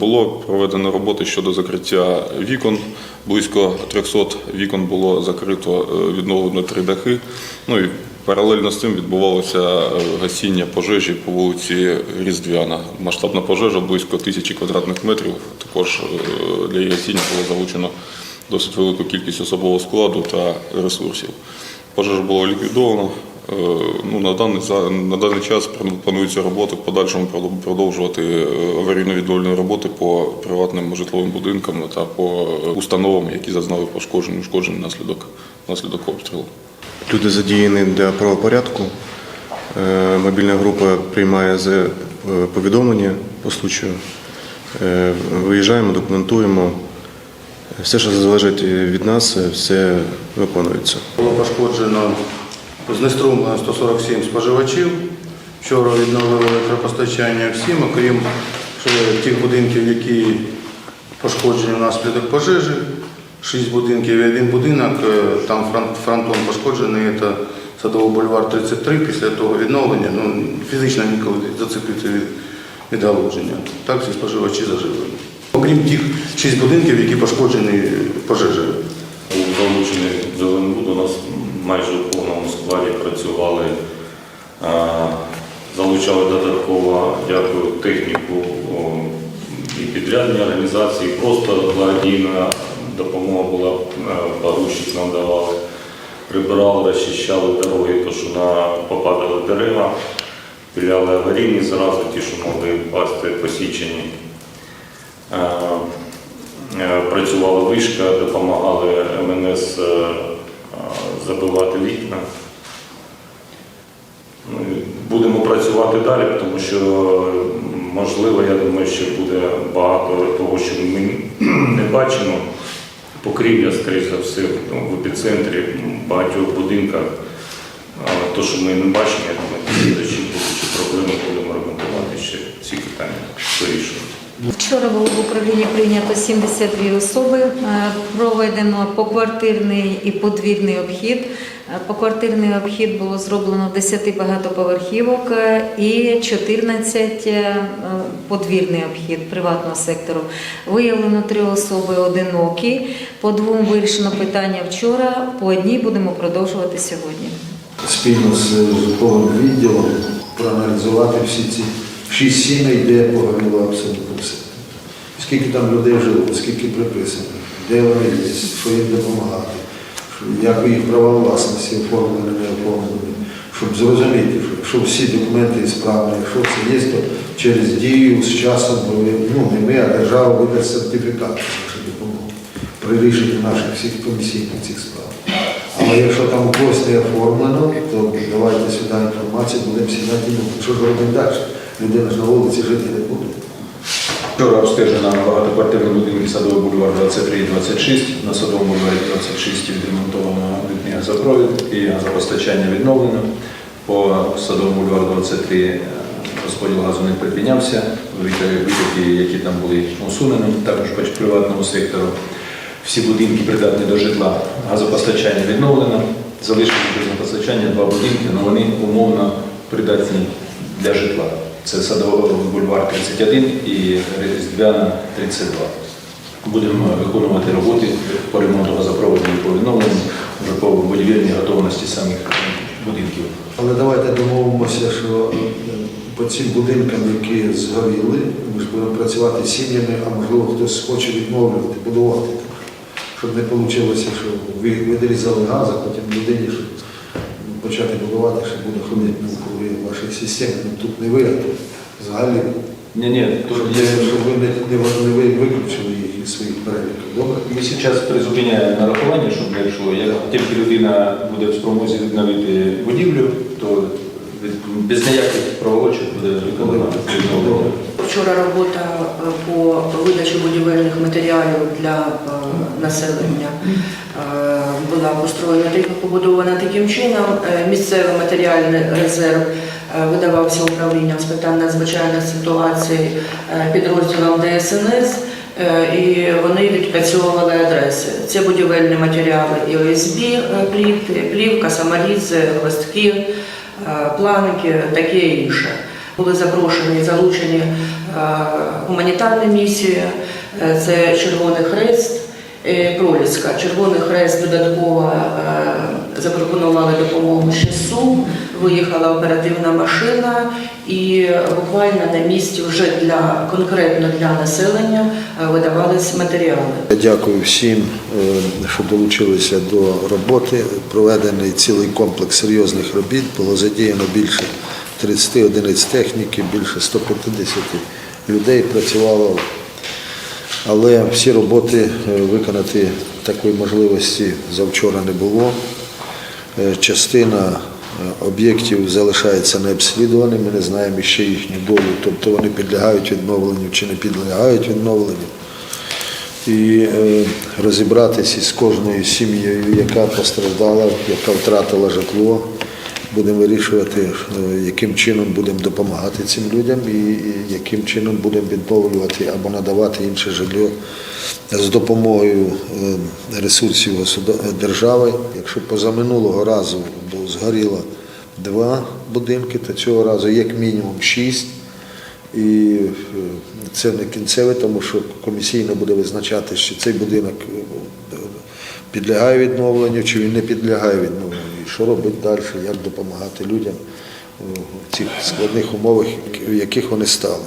Було проведено роботи щодо закриття вікон. Близько 300 вікон було закрито, е, відновлено три дахи. Ну і паралельно з цим відбувалося е, гасіння пожежі по вулиці Різдвяна. Масштабна пожежа близько тисячі квадратних метрів. Також е, для її гасіння було залучено досить велику кількість особового складу та ресурсів. Пожежа була ліквідована. Е, Ну, на, даний, за- на даний час плануються роботи в подальшому продовжувати е, аварійно-відновлені роботи по приватним житловим будинкам та по е, установам, які зазнали пошкоджень, ушкоджень внаслідок, внаслідок обстрілу. Люди задіяні для правопорядку. Мобільна група приймає з- повідомлення по случаю. Виїжджаємо, документуємо. Все, що залежить від нас, все виконується. Було пошкоджено знеструмлено 147 споживачів. Вчора відновили електропостачання всім, окрім тих будинків, які пошкоджені внаслідок пожежі. Шість будинків і один будинок, е, там фронт, фронтон пошкоджений, це Садовий бульвар 33, після того відновлення, ну, фізично ніколи зацепити від, від галодження. Так всі споживачі зажили. Окрім тих шість будинків, які пошкоджені пожежею. Залучали додатково, дякую, техніку і підрядні організації, просто благодійна допомога була, е, поручник нам давали. Прибирали, розчищали дороги, то що на попадали дерева, піляли аварійні зразу, ті, що могли пасти посічені. Е, Е, Працювала вишка, допомагали МНС забивати вікна. Ну, і Будемо працювати далі, тому що можливо, я думаю, що буде багато того, що ми не бачимо. Покрівля, скоріше за все, ну, в епіцентрі в багатьох будинках. Те, що ми не бачимо, я думаю, чи проблеми будемо ремонтувати ще ці питання вирішувати. Вчора було в управлінні прийнято 72 особи. Е, Проведено поквартирний і подвірний обхід. Е, Поквартирний обхід було зроблено 10 багатоповерхівок е, і 14 е, подвірний обхід приватного сектору. Виявлено три особи одинокі. По двом вирішено питання вчора, по одній будемо продовжувати сьогодні. спільно з житловим відділом проаналізувати всі ці шість сімей, де погоріло абсолютно все. Скільки там людей жило, скільки приписано, де вони є, що їм допомагати, як їх права власності оформлені, не оформлені, щоб зрозуміти, що- всі документи справні, якщо це є, то через дію з часом ну не ми, а держава видасть сертифікат допомогу при рішенні наших всіх комісійних цих справ. Але якщо там когось не оформлено, то давайте сюди інформацію, будемо сідати, що ж робити далі. Людина ж на вулиці жити не буде. Вчора обстежена багатоквартирний будинок Садовий бульвар 23 і 26. На Садовому бульварі 26 відремонтовано літній газопровід і газопостачання відновлено. По Садовому бульвару 23 е, розподіл газу не припинявся. Витоки, які там були усунені, також по приватному сектору. Всі будинки придатні до житла. Газопостачання відновлено. Залишили газопостачання два будинки, але вони умовно придатні для житла. Це Садовий бульвар 31 і Різдвяна 32. Будемо виконувати роботи по ремонту газопроводу і по відновленню, вже по будівельній готовності самих будинків. Але давайте домовимося, що е, по цим будинкам, які згоріли, ми ж будемо працювати з сім'ями, а можливо хтось хоче відновлювати, будувати. Щоб не вийшло, що ви відрізали газ, а потім людині почати будувати, що буде ходити навколо вашої системи. Ну, тут не ви, а тут взагалі. Ні, ні, тут Щоб, є. щоб ви не, не, ви- виключили їх із своїх переліків. Добре? Ми зараз призупиняємо нарахування, щоб не йшло. Як тільки людина буде в спромозі відновити будівлю, то від- без ніяких проволочок буде виконано. Вчора робота е, по видачі будівельних матеріалів для е, населення е, була построєна так- побудована таким чином. Місцевий матеріальний резерв видавався управлінням з питань надзвичайних ситуацій е, підрозділом ДСНС. І вони відпрацьовували адреси. Це будівельні матеріали і ОСБ плівки, плівка, саморізи, е, планки, таке інше. Були запрошені, залучені гуманітарна місія, е, це Червоний Хрест. е, Проліска. Червоний Хрест додатково е, запропонували допомогу з ШСУ, виїхала оперативна машина і буквально на місці вже для конкретно для населення видавались матеріали. Дякую всім, що долучилися до роботи. Проведений цілий комплекс серйозних робіт. Було задіяно більше 30 одиниць техніки, більше 150 людей працювало. Але всі роботи е, виконати такої можливості завчора не було. Е, Частина е, об'єктів залишається необслідуваними, ми не знаємо ще їхню долю, тобто вони підлягають відновленню чи не підлягають відновленню. І розібратися з кожною сім'єю, яка постраждала, яка втратила житло. Будемо вирішувати, е, яким чином будемо допомагати цим людям і яким чином будемо відновлювати або надавати інше житло з допомогою е, ресурсів держави. Якщо позаминулого разу згоріло два будинки, то цього разу як мінімум шість. І е, це не кінцеве, тому що комісійно буде визначати, чи цей будинок підлягає відновленню, чи він не підлягає відновленню. Що робити далі, як допомагати людям в цих складних умовах, в яких вони стали.